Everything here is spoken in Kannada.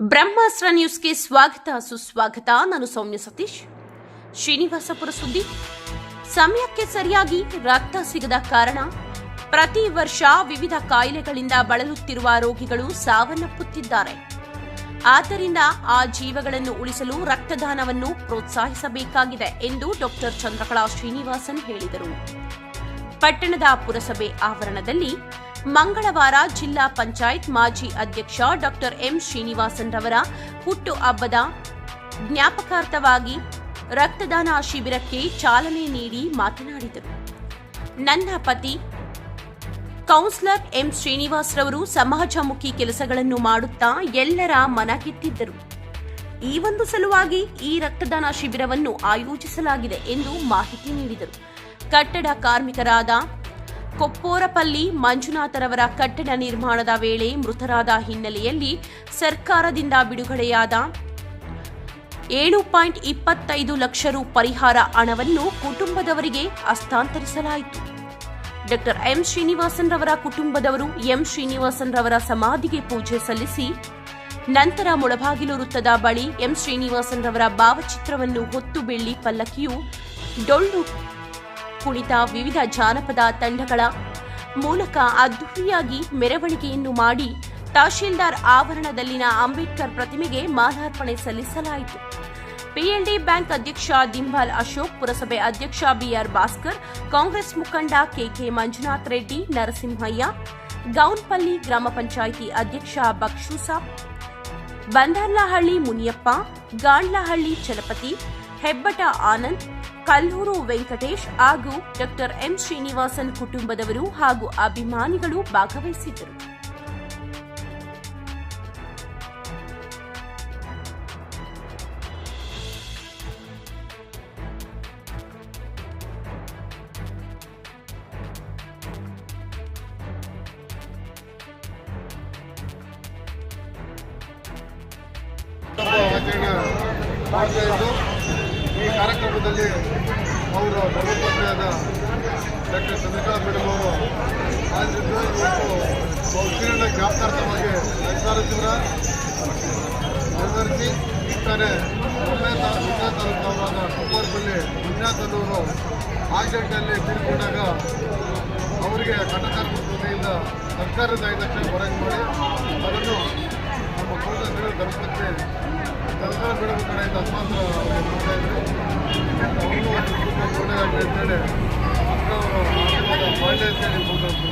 ಬ್ರಹ್ಮಾಸ್ತ್ರ ನ್ಯೂಸ್ಗೆ ಸ್ವಾಗತ, ಸುಸ್ವಾಗತ. ನಾನು ಸೌಮ್ಯ ಸತೀಶ್. ಶ್ರೀನಿವಾಸಪುರ ಸುದ್ದಿ ಸಮಯಕ್ಕೆ ಸರಿಯಾಗಿ ರಕ್ತ ಸಿಗದ ಕಾರಣ ಪ್ರತಿ ವರ್ಷ ವಿವಿಧ ಕಾಯಿಲೆಗಳಿಂದ ಬಳಲುತ್ತಿರುವ ರೋಗಿಗಳು ಸಾವನ್ನಪ್ಪುತ್ತಿದ್ದಾರೆ. ಆದ್ದರಿಂದ ಆ ಜೀವಗಳನ್ನು ಉಳಿಸಲು ರಕ್ತದಾನವನ್ನು ಪ್ರೋತ್ಸಾಹಿಸಬೇಕಾಗಿದೆ ಎಂದು ಡಾಕ್ಟರ್ ಚಂದ್ರಕಲಾ ಶ್ರೀನಿವಾಸನ್ ಹೇಳಿದರು. ಪಟ್ಟಣದ ಪುರಸಭೆ ಆವರಣದಲ್ಲಿ ಮಂಗಳವಾರ ಜಿಲ್ಲಾ ಪಂಚಾಯತ್ ಮಾಜಿ ಅಧ್ಯಕ್ಷ ಡಾಕ್ಟರ್ ಎಂ ಶ್ರೀನಿವಾಸನ್ ರವರ ಹುಟ್ಟು ಹಬ್ಬದ ಜ್ಞಾಪಕಾರ್ಥವಾಗಿ ರಕ್ತದಾನ ಶಿಬಿರಕ್ಕೆ ಚಾಲನೆ ನೀಡಿ ಮಾತನಾಡಿದರು. ನನ್ನ ಪತಿ ಕೌನ್ಸಿಲರ್ ಎಂ ಶ್ರೀನಿವಾಸ್ ರವರು ಸಮಾಜಮುಖಿ ಕೆಲಸಗಳನ್ನು ಮಾಡುತ್ತಾ ಎಲ್ಲರ ಮನ ಗೆದ್ದಿದ್ದರು ಈ ಒಂದು ಸಲುವಾಗಿ ಈ ರಕ್ತದಾನ ಶಿಬಿರವನ್ನು ಆಯೋಜಿಸಲಾಗಿದೆ ಎಂದು ಮಾಹಿತಿ ನೀಡಿದರು. ಕಟ್ಟಡ ಕಾರ್ಮಿಕರಾದ ಕೊಪ್ಪೋರಪಲ್ಲಿ ಮಂಜುನಾಥರವರ ಕಟ್ಟಡ ನಿರ್ಮಾಣದ ವೇಳೆ ಮೃತರಾದ ಹಿನ್ನೆಲೆಯಲ್ಲಿ ಸರ್ಕಾರದಿಂದ ಬಿಡುಗಡೆಯಾದ ಏಳು ಪಾಯಿಂಟ್ ಇಪ್ಪತ್ತೈದು ಲಕ್ಷ ರು ಪರಿಹಾರ ಹಣವನ್ನು ಕುಟುಂಬದವರಿಗೆ ಹಸ್ತಾಂತರಿಸಲಾಯಿತು. ಡಾಕ್ಟರ್ ಎಂ ಶ್ರೀನಿವಾಸನ್ ರವರ ಕುಟುಂಬದವರು ಎಂ ಶ್ರೀನಿವಾಸನ್ ರವರ ಸಮಾಧಿಗೆ ಪೂಜೆ ಸಲ್ಲಿಸಿ ನಂತರ ಮುಳಬಾಗಿಲು ವೃತ್ತದ ಬಳಿ ಎಂ ಶ್ರೀನಿವಾಸನ್ ರವರ ಭಾವಚಿತ್ರವನ್ನು ಹೊತ್ತು ಬೆಳ್ಳಿ ಪಲ್ಲಕ್ಕಿಯು ಡೊಳ್ಳು ಕುಣಿತ ವಿವಿಧ ಜಾನಪದ ತಂಡಗಳ ಮೂಲಕ ಅದ್ದೂರಿಯಾಗಿ ಮೆರವಣಿಗೆಯನ್ನು ಮಾಡಿ ತಹಶೀಲ್ದಾರ್ ಆವರಣದಲ್ಲಿನ ಅಂಬೇಡ್ಕರ್ ಪ್ರತಿಮೆಗೆ ಮಾಲಾರ್ಪಣೆ ಸಲ್ಲಿಸಲಾಯಿತು. ಪಿಎಲ್ಡಿ ಬ್ಯಾಂಕ್ ಅಧ್ಯಕ್ಷ ದಿಂಬಾಲ್ ಅಶೋಕ್, ಪುರಸಭೆ ಅಧ್ಯಕ್ಷ ಬಿಆರ್ ಭಾಸ್ಕರ್, ಕಾಂಗ್ರೆಸ್ ಮುಖಂಡ ಕೆಕೆ ಮಂಜುನಾಥ್ ರೆಡ್ಡಿ, ನರಸಿಂಹಯ್ಯ, ಗೌನ್ಪಲ್ಲಿ ಗ್ರಾಮ ಪಂಚಾಯಿತಿ ಅಧ್ಯಕ್ಷ ಬಕ್ಷೂಸಾಬ್ ಬಂದರ್ಲಹಳ್ಳಿ ಮುನಿಯಪ್ಪ, ಗಾಂಡ್ಲಹಳ್ಳಿ ಚಲಪತಿ, ಹೆಬ್ಬಟ ಆನಂದ್ ಕಲ್ಲೂರು ವೆಂಕಟೇಶ್ ಹಾಗೂ ಡಾಕ್ಟರ್ ಎಂ ಶ್ರೀನಿವಾಸನ್ ಕುಟುಂಬದವರು ಹಾಗೂ ಅಭಿಮಾನಿಗಳು ಭಾಗವಹಿಸಿದ್ದರು. ಇದ್ದು ಈ ಕಾರ್ಯಕ್ರಮದಲ್ಲಿ ಅವರು ಧರ್ಮಪತ್ನಿಯಾದ ಡಾಕ್ಟರ್ ಚಂದ್ರಕಲಾ ಮೇಡಮ್ ಅವರು ಆಗಿದ್ದು ಇವತ್ತು ಬಹುಕಿರಣ ಜ್ಞಾಪಕಾರ್ಥವಾಗಿ ನಿರ್ವಹಿಸಿ ತಾನೇ ಒಳ್ಳೆಯ ತಾಲೂಕವರಾದ ಕುಮಾರಪಲ್ಲಿ ಮಂಜುನಾಥ್ ಅನ್ನೋರು ಆಕ್ಸಿಡೆಂಟಲ್ಲಿ ತೀರ್ಕೊಂಡಾಗ ಅವರಿಗೆ ವತಿಯಿಂದ ಸರ್ಕಾರದ ಐದು ಲಕ್ಷ ಹೊರಗೆ ಮಾಡಿ ಅದನ್ನು ನಮ್ಮ ಕೋಟ ಧರ್ಮಪತ್ನಿ ಸರ್ಕಾರ ಮೇಡಮ್ ಕಡೆಯಿಂದ ಹಸ್ತಾಂತರ ఎక్కడ పక్క పాటేశ్వరి పోతాం